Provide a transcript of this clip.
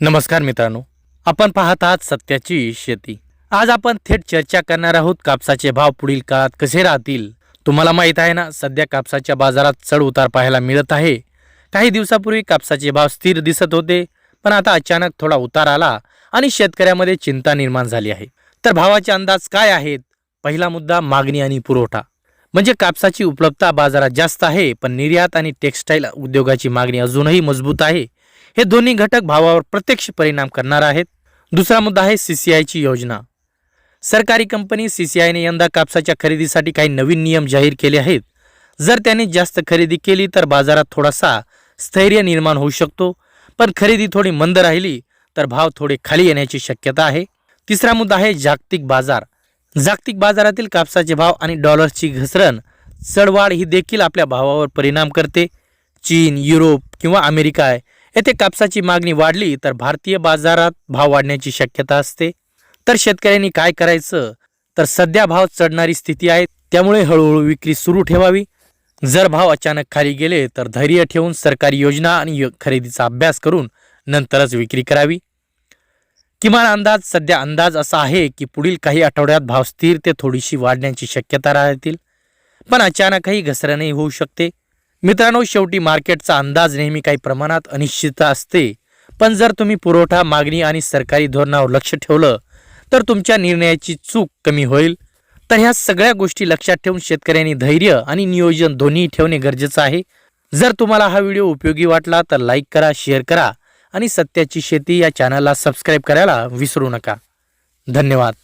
नमस्कार मित्रांनो आपण पाहत आहात सत्याची शेती. आज आपण थेट चर्चा करणार आहोत कापसाचे भाव पुढील काळात कसे राहतील? तुम्हाला माहीत आहे ना सध्या कापसाच्या बाजारात चढ उतार पाहायला मिळत आहे. काही दिवसापूर्वी कापसाचे भाव स्थिर दिसत होते पण आता अचानक थोडा उतार आला आणि शेतकऱ्यामध्ये चिंता निर्माण झाली आहे. तर भावाचे अंदाज काय आहेत? पहिला मुद्दा मागणी आणि पुरवठा. म्हणजे कापसाची उपलब्धता बाजारात जास्त आहे पण निर्यात आणि टेक्स्टाईल उद्योगाची मागणी अजूनही मजबूत आहे. हे दोन्ही घटक भावावर प्रत्यक्ष परिणाम करणार आहेत. दुसरा मुद्दा आहे सीसीआयची योजना. सरकारी कंपनी सीसीआयने यंदा कापसाच्या खरेदीसाठी काही नवीन नियम जाहीर केले आहेत. जर त्याने जास्त खरेदी केली तर बाजारात थोडासा स्थैर्य निर्माण होऊ शकतो. पण खरेदी थोडी मंद राहिली तर भाव थोडे खाली येण्याची शक्यता आहे. तिसरा मुद्दा आहे जागतिक बाजार. जागतिक बाजारातील कापसाचे भाव आणि डॉलर्सची घसरण चढवाढ ही देखील आपल्या भावावर परिणाम करते. चीन युरोप किंवा अमेरिका येथे कापसाची मागणी वाढली तर भारतीय बाजारात भाव वाढण्याची शक्यता असते. तर शेतकऱ्यांनी काय करायचं? तर सध्या भाव चढणारी स्थिती आहे त्यामुळे हळूहळू विक्री सुरू ठेवावी. जर भाव अचानक खाली गेले तर धैर्य ठेवून सरकारी योजना आणि यो- खरेदीचा अभ्यास करून नंतरच विक्री करावी. किमान अंदाज सध्या अंदाज असा आहे की पुढील काही आठवड्यात भाव स्थिर ते थोडीशी वाढण्याची शक्यता राहतील. पण अचानकही घसरणही होऊ शकते. मित्रांनो शेवटी मार्केटचा अंदाज नेहमी काही प्रमाणात अनिश्चितता असते. पण जर तुम्ही पुरवठा मागणी आणि सरकारी धोरणावर लक्ष ठेवलं तर तुमच्या निर्णयाची चूक कमी होईल. तर ह्या सगळ्या गोष्टी लक्षात ठेवून शेतकऱ्यांनी धैर्य आणि नियोजन दोन्ही ठेवणे गरजेचं आहे. जर तुम्हाला हा व्हिडिओ उपयोगी वाटला तर लाईक करा शेअर करा आणि सत्याची शेती या चॅनलला सबस्क्राईब करायला विसरू नका. धन्यवाद.